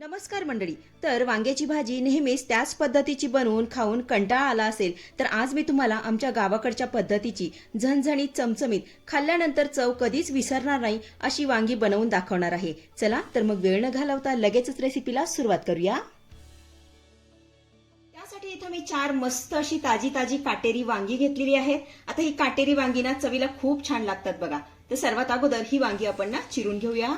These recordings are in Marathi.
नमस्कार मंडळी. तर वांग्याची भाजी नेहमीच त्याच पद्धतीची बनवून खाऊन कंटाळा आला असेल तर आज मी तुम्हाला आमच्या गावाकडच्या पद्धतीची झणझणीत चमचमीत खाल्ल्यानंतर चव कधीच विसरणार नाही अशी वांगी बनवून दाखवणार आहे. चला तर मग वेळ न घालवता लगेचच रेसिपीला सुरुवात करूया. त्यासाठी इथं मी चार मस्त अशी ताजी ताजी काटेरी वांगी घेतलेली आहेत. आता ही काटेरी वांगी ना चवीला खूप छान लागतात बघा. तर सर्वात अगोदर ही वांगी आपण ना चिरून घेऊया.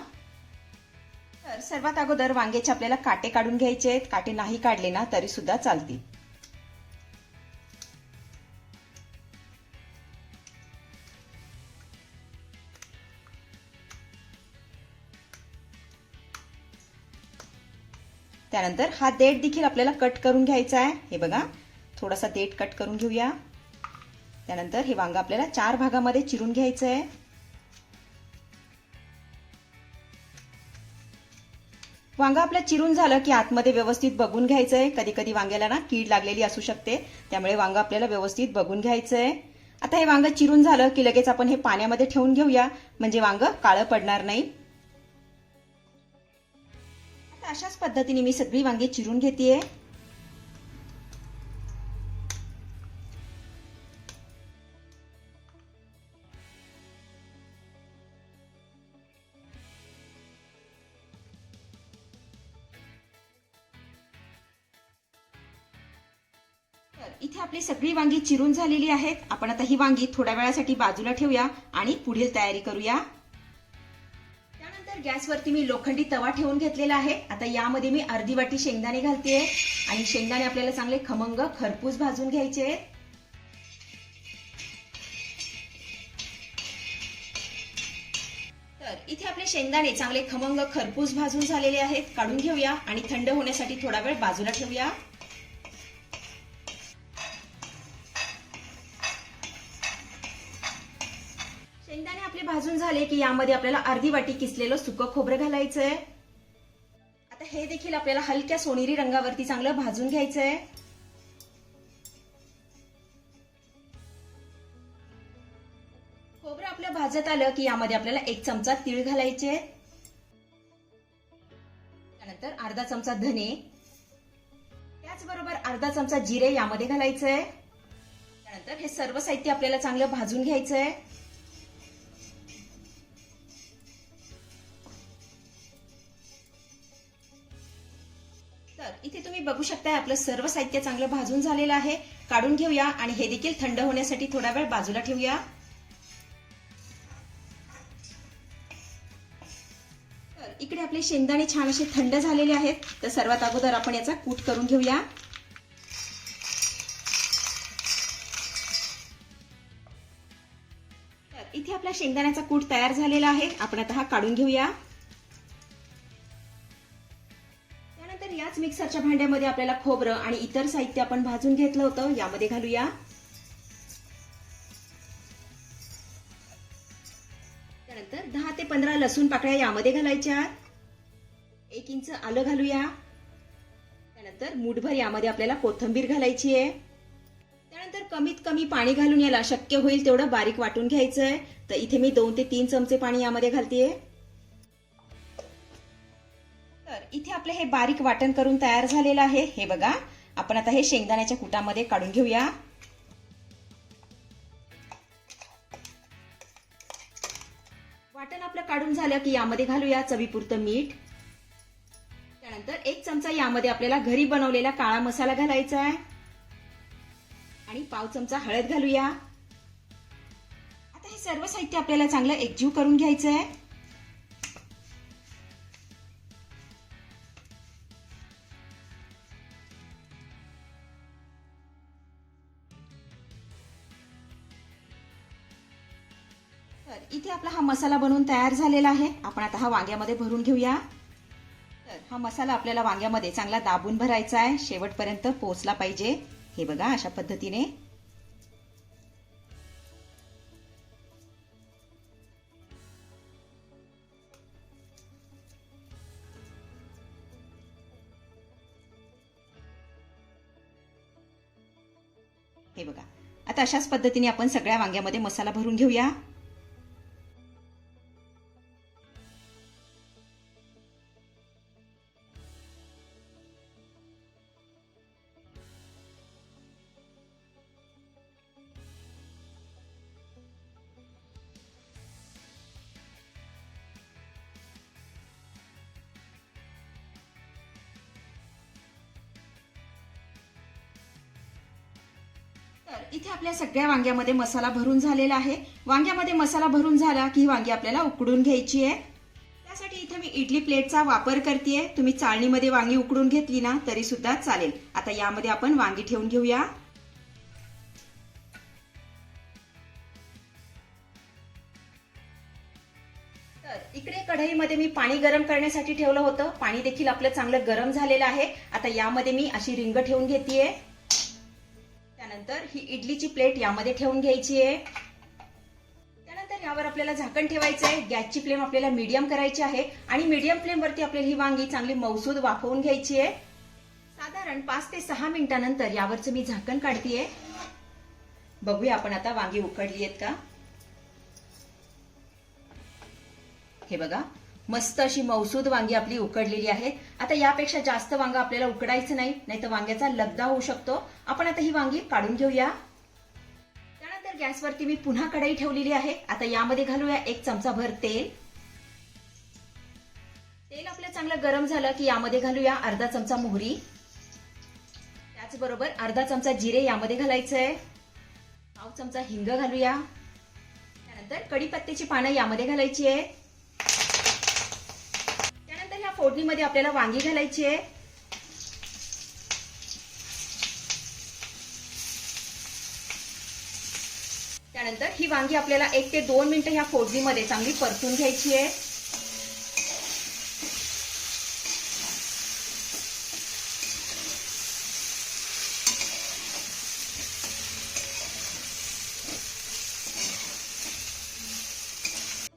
तर सर्वात अगोदर वांग्याचे आपल्याला काटे काढून घ्यायचे आहेत. काटे नाही काढले ना तरी सुद्धा चालतील. त्यानंतर हा देठ देखील आपल्याला कट करून घ्यायचा आहे. हे बघा थोडासा देठ कट करून घेऊया. त्यानंतर हे वांग आपल्याला चार भागामध्ये चिरून घ्यायचं आहे. वांग आपलं चिरून झालं की आतमध्ये व्यवस्थित बघून घ्यायचंय. कधी कधी वांग्याला ना कीड लागलेली असू शकते. त्यामुळे वांग आपल्याला व्यवस्थित बघून घ्यायचंय. आता हे वांग चिरून झालं की लगेच आपण हे पाण्यामध्ये ठेवून घेऊया. म्हणजे वांग काळं पडणार नाही. अशाच पद्धतीने मी सगळी वांगी चिरून घेतेय. इथे आपली सगळी वांगी चिरून झालेली आहेत. आपण आता ही वांगी थोड्या वेळासाठी बाजूला ठेवूया आणि पुढील तयारी करूया. त्यानंतर गॅसवरती मी लोखंडी तवा ठेवून घेतलेला आहे. आता यामध्ये मी अर्धी वाटी शेंगदाणे घालते आणि शेंगदाणे आपल्याला चांगले खमंग खरपूस भाजून घ्यायचे आहेत. तर इथे आपले शेंगदाणे चांगले खमंग खरपूस भाजून झालेले आहेत. काढून घेऊया आणि थंड होण्यासाठी थोडा वेळ बाजूला ठेवूया. शेंगदाणे आपले भाजून झाले की यामध्ये आपल्याला अर्धी वाटी किसलेलं सुकं खोबरं घालायचंय. आता हे देखील आपल्याला हलक्या सोनेरी रंगावरती चांगलं भाजून घ्यायचंय. खोबरं आपलं भाजत आलं की यामध्ये आपल्याला एक चमचा तीळ घालायचे त्यानंतर अर्धा चमचा धने. त्याचबरोबर अर्धा चमचा जिरे यामध्ये घालायचंय. त्यानंतर हे सर्व साहित्य आपल्याला चांगलं भाजून घ्यायचंय. तर इथे तुम्ही बघू शकताय आपलं सर्व साहित्य चांगलं भाजून झालेलं आहे. काढून घेऊया आणि हे देखील थंड होण्यासाठी थोडा वेळ बाजूला ठेवूया. तर इकडे आपले शेंगदाणे छान असे थंड झालेले आहेत. तर सर्वात अगोदर आपण याचा कूट करून घेऊया. तर इथे आपला शेंगदाण्याचा कूट तयार झालेला आहे. आपण आता हा काढून घेऊया. याच मिक्सरच्या भांड्यामध्ये आपल्याला खोबरं आणि इतर साहित्य आपण भाजून घेतलं होतं. यामध्ये घालूया. त्यानंतर दहा ते पंधरा लसूण पाकळ्या यामध्ये घालायच्या. एक इंच आलं घालूया. त्यानंतर मुठभर यामध्ये आपल्याला कोथंबीर घालायची आहे. त्यानंतर कमीत कमी पाणी घालून याला शक्य होईल तेवढं बारीक वाटून घ्यायचंय. तर इथे मी दोन ते तीन चमचे पाणी यामध्ये घालतेय. तर इथे आपलं हे बारीक वाटण करून तयार झालेलं आहे. हे बघा आपण आता हे शेंगदाण्याच्या कुटामध्ये काढून घेऊया. वाटण आपलं काढून झालं की यामध्ये घालूया चवीपुरतं मीठ. त्यानंतर एक चमचा यामध्ये आपल्याला घरी बनवलेला काळा मसाला घालायचा आहे. आणि पाव चमचा हळद घालूया. आता हे सर्व साहित्य आपल्याला चांगलं एकजीव करून घ्यायचं आहे. तर इथे आपला हा मसाला बनवून तयार झालेला आहे. आपण आता हा वांग्यामध्ये भरून घेऊया. तर हा मसाला आपल्याला वांग्यामध्ये चांगला दाबून भरायचा आहे. शेवटपर्यंत पोहोचला पाहिजे. हे बघा अशा पद्धतीने. हे बघा. आता अशाच पद्धतीने आपण सगळ्या वांग्यामध्ये मसाला भरून घेऊया. तर इथे आपल्या सगळ्या वांग्यामध्ये मसाला भरून झालेला आहे. वांग्यामध्ये मसाला भरून झाला की वांगी आपल्याला उकडून घ्यायची आहे. त्यासाठी इथे मी इडली प्लेटचा वापर करते तुम्ही चाळणीमध्ये वांगी उकडून घेतली ना तरी सुद्धा चालेल. आता यामध्ये आपण वांगी ठेवून घेऊया. तर इकडे कढईमध्ये मी पाणी गरम करण्यासाठी ठेवलं होतं. पाणी देखील आपलं चांगलं गरम झालेलं आहे. आता यामध्ये मी अशी रिंग ठेवून घेतेय. त्यानंतर ही इडलीची प्लेट यामध्ये ठेवून घ्यायची आहे. त्यानंतर यावर आपल्याला झाकण ठेवायचं आहे. गॅसची फ्लेम आपल्याला मीडियम करायची आहे आणि मीडियम फ्लेमवरती आपल्याला ही वांगी चांगली मौसूद वाफवून घ्यायची आहे. साधारण पाच ते सहा मिनिटानंतर यावरचं मी झाकण काढतीये. बघूया आपण आता वांगी उकडली आहेत का? हे बघा. मस्त अशी मौसूद वांगी आपली उकडलेली आहे. आता यापेक्षा जास्त वांग आपल्याला उकडायचं नाही नाहीतर वांग्याचा लगदा होऊ शकतो. आपण आता ही वांगी काढून घेऊया. त्यानंतर गॅसवरती मी पुन्हा कढई ठेवलेली आहे. आता यामध्ये घालूया एक चमचा भर तेल. तेल आपलं चांगलं गरम झालं की यामध्ये घालूया अर्धा चमचा मोहरी. त्याचबरोबर अर्धा चमचा जिरे यामध्ये घालायचं आहे पाव चमचा हिंग घालूया. त्यानंतर कढीपत्त्याची पानं यामध्ये घालायची आहे. फोडणीमध्ये आपल्याला वांगी घालायची आहे. त्यानंतर ही वांगी आपल्याला एक ते दोन मिनिटं ह्या फोडणीमध्ये चांगली परतून घ्यायची आहे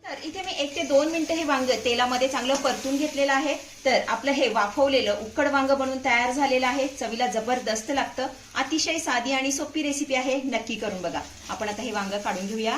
तर इथे मी एक ते दोन मिनिटं हे वांग तेलामध्ये चांगलं परतून घेतलेलं आहे. तर आपलं हे वाफवलेलं उकड वांग बनून तयार झालेलं आहे. चवीला जबरदस्त लागतं. अतिशय साधी आणि सोपी रेसिपी आहे. नक्की करून बघा. आपण आता हे वांग काढून घेऊया.